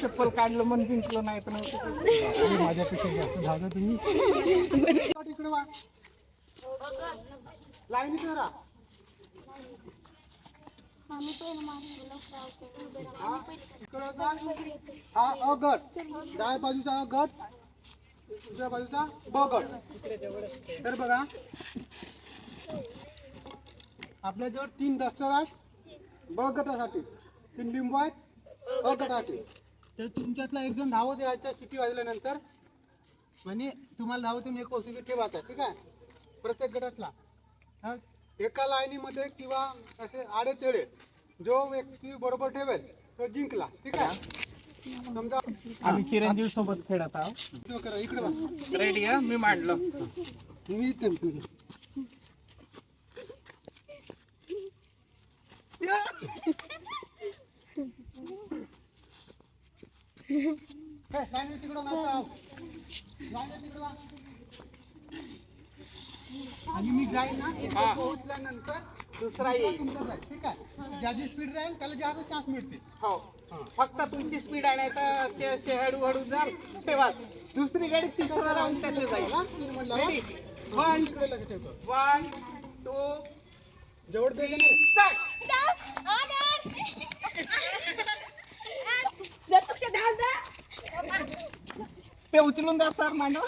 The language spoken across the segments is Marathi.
चप्पल काढलं मन जिंकलं नाही तर नव्हतं. माझ्यापेक्षा जास्त झालं तुम्ही. इकडे वा राहा हा, इकडं अ गट डाव्या बाजूचा अ गट दुसऱ्या बाजूचा ब गट तर बघा. आपल्याजवळ तीन डस्टर आहेत ब गटासाठी तीन लिंबू आहेत अ गटासाठी तर तुमच्यातला एक जण धावत यायच्या सिटी वाजल्यानंतर. म्हणजे तुम्हाला धावतून एक वस्तू ठेवायचा ठीक आहे? प्रत्येक गटातला. हा, एका लाईनीमध्ये किंवा असे आडे तेडे जो व्यक्ती बरोबर ठेवेल तो जिंकला ठीक आहे? समजा आम्ही चिरंजीव सोबत खेळत आहोत. इकडं करा, इकडे बघा. रेडी आहे मी मांडलो. मी इथे इकडे. हे, लाईनीत तिकडं नाचा. लाईनीत तिकडं वा. आणि मी जाईन ना पोहोचल्यानंतर दुसरा येईल. जाईल ठीक आहे? ज्याची स्पीड राहील त्याला जास्त चान्स मिळतील. हो. फक्त तुमची स्पीड आहे नाही तर असे असे हळूहळू जाल. तेव्हा दुसरी गाडी तिसरा राहून त्याचे जाईल. हा? ठेवतो one, two, जवळ दे ते उचलून द्या सर मांडव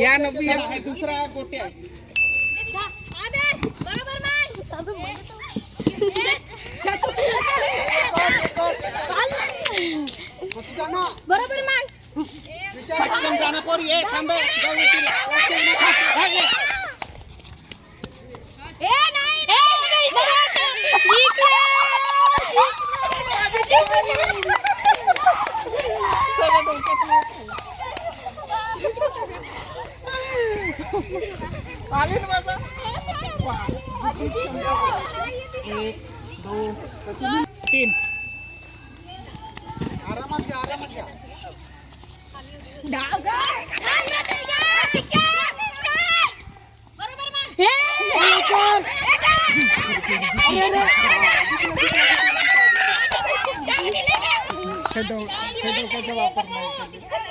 या नबी आहे दुसरा गोटे आहे मग तुझा ना बरोबर मान पटकन जाणं पोर ये थांबे जाऊ दे तिला. थांब ये. ए नाही नाही इकडे आले ना बाबा एक दोन तीन आरामात घ्या आरामात घ्या बरोबर हे डो- हे डोक्याचा वापर नाही